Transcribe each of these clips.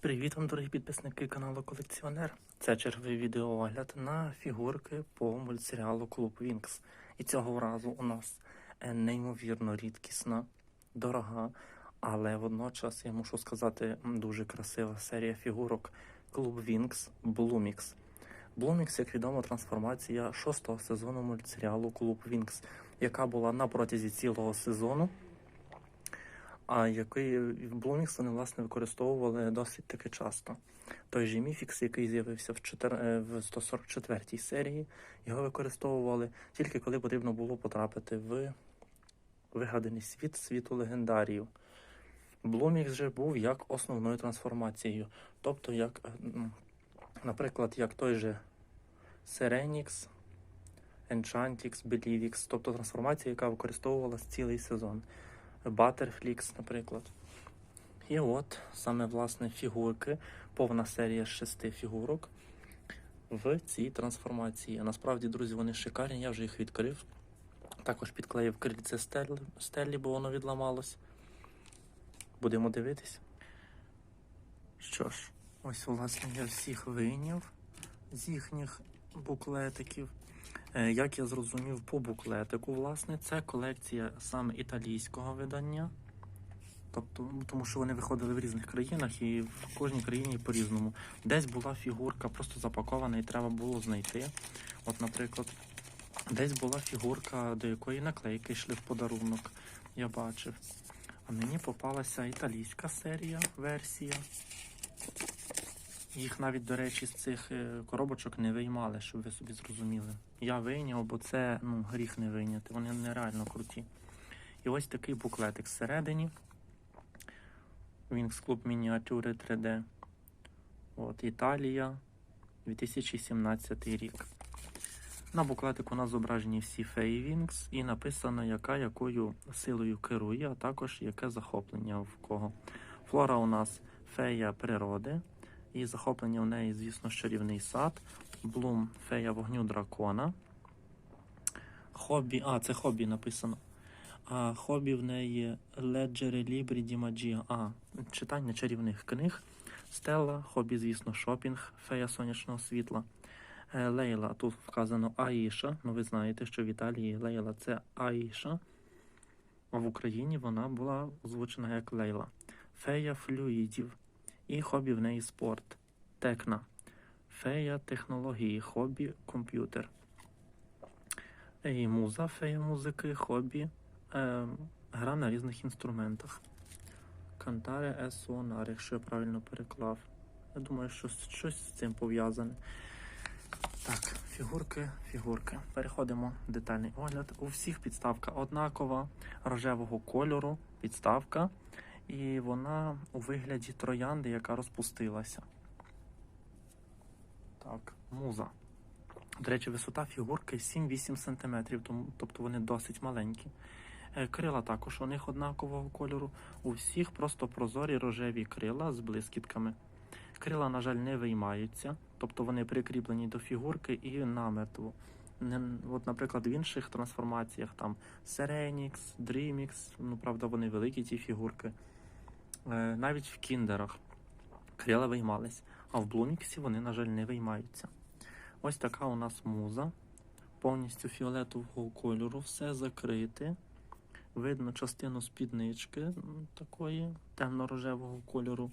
Привіт вам, дорогі підписники каналу Колекціонер. Це черговий відеоогляд на фігурки по мультсеріалу Клуб Вінкс. І цього разу у нас е, неймовірно рідкісна, дорога, але водночас я мушу сказати дуже красива серія фігурок Клуб Вінкс Блумікс. Блумікс, як відомо, трансформація шостого сезону мультсеріалу Клуб Вінкс, яка була на протязі цілого сезону а який в Блумікс вони власне використовували досить таки часто. Той же Міфікс, який з'явився в, 4, е, в 144 серії, його використовували тільки коли потрібно було потрапити в вигаданий світ світу легендарію. Блумікс же був як основною трансформацією. Тобто, як, е, наприклад, як той же Серенікс, Enchantix, Belivix, тобто трансформація, яка використовувалась цілий сезон. Butterflix, наприклад. І от саме власне фігурки, повна серія з шести фігурок в цій трансформації. Насправді, друзі, вони шикарні, я вже їх відкрив. Також підклеїв крильце стелі, бо воно відламалось. Будемо дивитись. Що ж, ось, власне, я всіх вийняв з їхніх буклетиків. Е, Як я зрозумів по буклетику, власне, це колекція саме італійського видання. Тобто, ну, тому що вони виходили в різних країнах і в кожній країні по-різному. Десь була фігурка просто запакована і треба було знайти. От, наприклад, десь була фігурка, до якої наклейки йшли в подарунок, я бачив. А мені попалася італійська серія, версія. Їх навіть, до речі, з цих е, коробочок не виймали, щоб ви собі зрозуміли. Я вийняв, бо це ну, гріх не вийняти. Вони нереально круті. І ось такий буклетик всередині. Wings Club мініатюри 3D. От, Італія, 2017 рік. На буклетику у нас зображені всі феї Вінкс і написано, яка якою силою керує, а також яке захоплення в кого. Флора у нас фея природи. І захоплення в неї, звісно, чарівний сад. Блум фея вогню дракона. Хобі. А, це хобі написано. А хобі в неї Libri di Magia. А, читання чарівних книг. Стелла, хобі, звісно, шопінг, фея сонячного світла. Е, Лейла, тут вказано Аїша. Ну, ви знаєте, що в Італії Лейла це Аїша. А в Україні вона була озвучена як Лейла. Фея флюїдів. І хобі в неї спорт. Текна. Фея технології, хобі комп'ютер. І муза, фея музики, хобі. Е, гра на різних інструментах. Кантаре е сонар, якщо я правильно переклав. Я думаю, що щось з цим пов'язане. Так, фігурки, фігурки. Переходимо в детальний огляд. У всіх підставка однакова, рожевого кольору, підставка. І вона у вигляді троянди, яка розпустилася. Так, муза. До речі, висота фігурки 7-8 см, тобто вони досить маленькі. Е, Крила також у них однакового кольору. У всіх просто прозорі рожеві крила з блискітками. Крила, на жаль, не виймаються, тобто вони прикріплені до фігурки і намертво. От, наприклад, в інших трансформаціях там Serenix, Dreamix, ну правда, вони великі ті фігурки. Е, навіть в кіндерах крила виймались, а в Блуміксі вони, на жаль, не виймаються. Ось така у нас муза. Повністю фіолетового кольору, все закрите. Видно частину спіднички такої темно-рожевого кольору.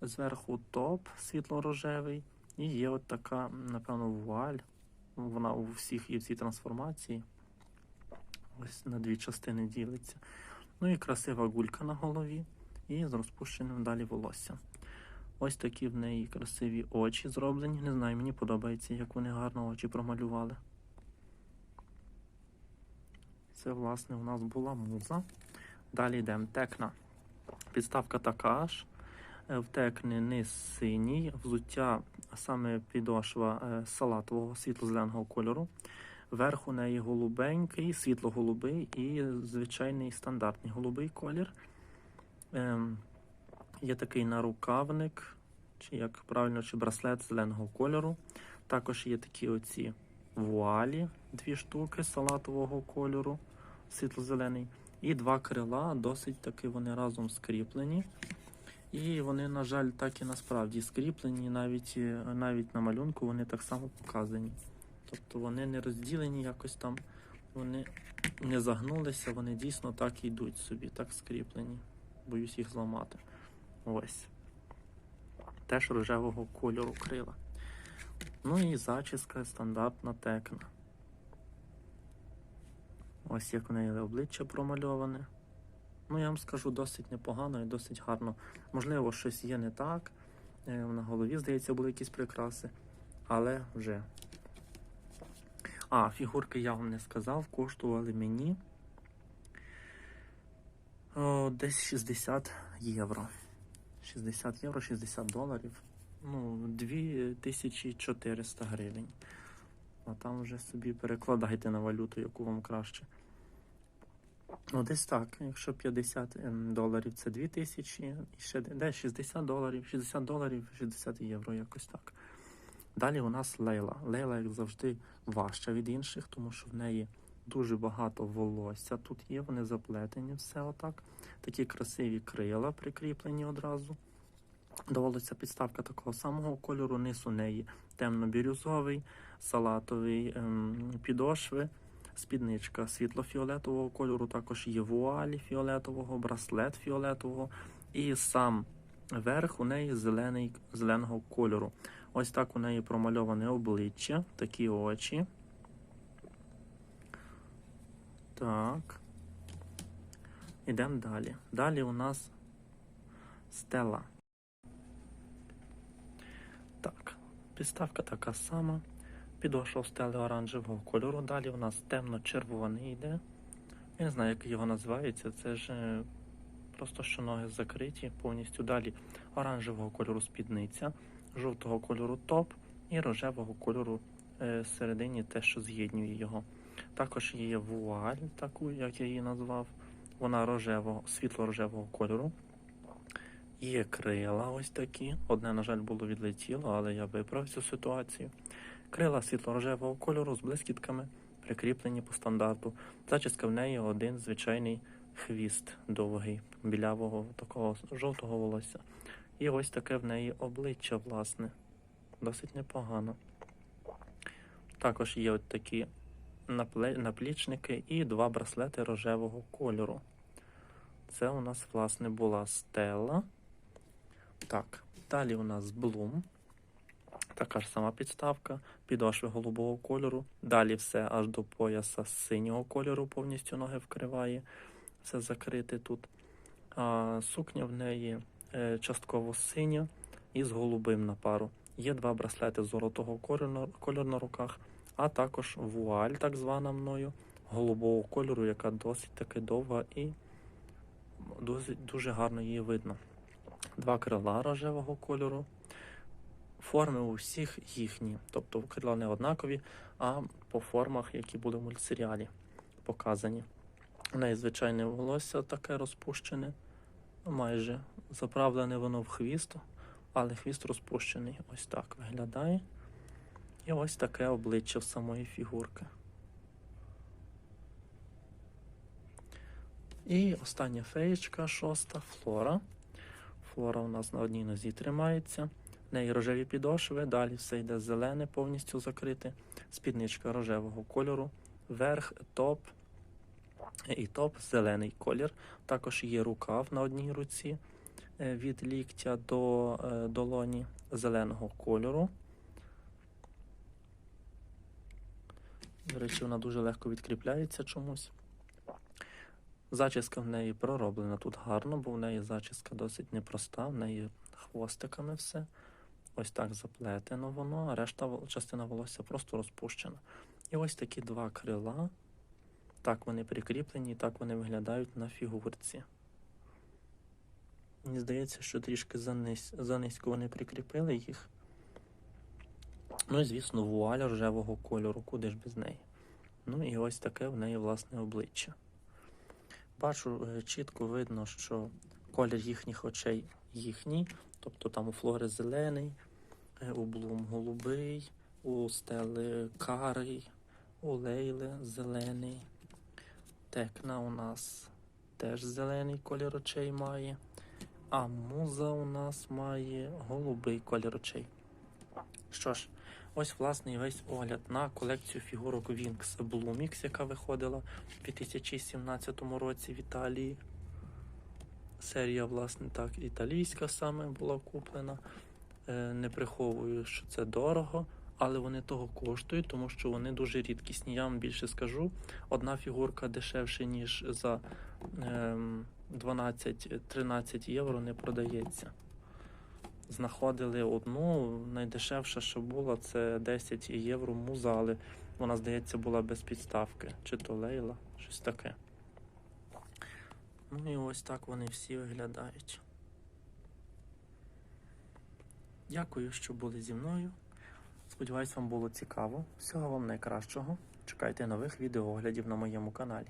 Зверху топ світло-рожевий. І є от така, напевно, вуаль. Вона у всіх і в цій трансформації. Ось на дві частини ділиться. Ну і красива гулька на голові і з розпущеним далі волоссям. Ось такі в неї красиві очі зроблені. Не знаю, мені подобається, як вони гарно очі промалювали. Це, власне, у нас була муза. Далі йдемо текна. Підставка така ж. Е, В текни низ синій, взуття саме підошва е, салатового світло-зеленого кольору. Верх у неї голубенький, світло-голубий і звичайний стандартний голубий колір. Ем, є такий нарукавник, чи як правильно, чи браслет зеленого кольору. Також є такі оці вуалі, дві штуки салатового кольору, світло-зелений. І два крила, досить таки вони разом скріплені. І вони, на жаль, так і насправді скріплені, навіть, е, навіть на малюнку вони так само показані. Тобто вони не розділені якось там, вони не загнулися, вони дійсно так і йдуть собі, так скріплені. Боюсь їх зламати. Ось. Теж рожевого кольору крила. Ну і зачіска стандартна текна. Ось як в неї обличчя промальоване. Ну, я вам скажу, досить непогано і досить гарно. Можливо, щось є не так. Е, На голові, здається, були якісь прикраси. Але вже. А, фігурки я вам не сказав, коштували мені о, десь 60 євро. 60 євро, 60 доларів. Ну, 2400 гривень. А там вже собі перекладайте на валюту, яку вам краще. Ну, десь так. Якщо 50 ем, доларів це 2000, і ще де 60 доларів, 60 доларів, 60 євро, якось так. Далі у нас Лейла. Лейла, як завжди, важча від інших, тому що в неї дуже багато волосся. Тут є, вони заплетені, все отак. Такі красиві крила прикріплені одразу. До підставка такого самого кольору, низ у неї темно-бірюзовий, салатовий ем, підошви, спідничка світло-фіолетового кольору, також є вуалі фіолетового, браслет фіолетового і сам верх у неї зелений, зеленого кольору. Ось так у неї промальоване обличчя, такі очі. Так. Ідемо далі. Далі у нас стела. Так, підставка така сама. Підошва стели оранжевого кольору. Далі у нас темно-червоний йде. Я не знаю, як його називається. Це ж е, просто що ноги закриті повністю. Далі оранжевого кольору спідниця, жовтого кольору топ і рожевого кольору е, всередині те, що з'єднює його. Також є вуаль, таку, як я її назвав. Вона рожевого, світло-рожевого кольору. Є крила ось такі. Одне, на жаль, було відлетіло, але я виправив цю ситуацію. Крила світло-рожевого кольору з блискітками, прикріплені по стандарту. Зачіска в неї один звичайний хвіст довгий, білявого такого жовтого волосся. І ось таке в неї обличчя, власне. Досить непогано. Також є от такі наплічники і два браслети рожевого кольору. Це у нас, власне, була стела. Так, далі у нас Блум. Така ж сама підставка, підошви голубого кольору. Далі все аж до пояса синього кольору, повністю ноги вкриває. Все закрите тут. А, сукня в неї е, частково синя і з голубим на пару. Є два браслети золотого кольору на, руках, а також вуаль, так звана мною, голубого кольору, яка досить таки довга і дуже, дуже гарно її видно. Два крила рожевого кольору. Форми у всіх їхні, тобто крила не однакові, а по формах, які були в мультсеріалі показані. У неї звичайне волосся таке розпущене, майже заправлене воно в хвіст, але хвіст розпущений. Ось так виглядає. І ось таке обличчя в самої фігурки. І остання феєчка, шоста флора. Флора у нас на одній нозі тримається. В неї рожеві підошви, далі все йде зелене, повністю закрите. Спідничка рожевого кольору, верх, топ і топ зелений колір. Також є рукав на одній руці е, від ліктя до е, долоні зеленого кольору. До речі, вона дуже легко відкріпляється чомусь. Зачіска в неї пророблена тут гарно, бо в неї зачіска досить непроста, в неї хвостиками все. Ось так заплетено воно, а решта частина волосся просто розпущена. І ось такі два крила. Так вони прикріплені, і так вони виглядають на фігурці. Мені здається, що трішки занись, занизько вони прикріпили їх. Ну і, звісно, вуаль рожевого кольору, куди ж без неї. Ну і ось таке в неї власне обличчя. Бачу, е, чітко видно, що колір їхніх очей їхній, тобто там у флори зелений, е, у блум голубий, у стели карий, у лейли зелений. Текна у нас теж зелений колір очей має. А муза у нас має голубий колір очей. Що ж, ось власне і весь огляд на колекцію фігурок Wings Blumix, яка виходила у 2017 році в Італії. Серія, власне, так, італійська саме була куплена. Е, Не приховую, що це дорого, але вони того коштують, тому що вони дуже рідкісні. Я вам більше скажу. Одна фігурка дешевше, ніж за ем, 12-13 євро не продається. Знаходили одну, найдешевша, що була, це 10 євро муза, але вона, здається, була без підставки. Чи то лейла, щось таке. Ну і ось так вони всі виглядають. Дякую, що були зі мною. Сподіваюсь, вам було цікаво. Всього вам найкращого. Чекайте нових відеооглядів на моєму каналі.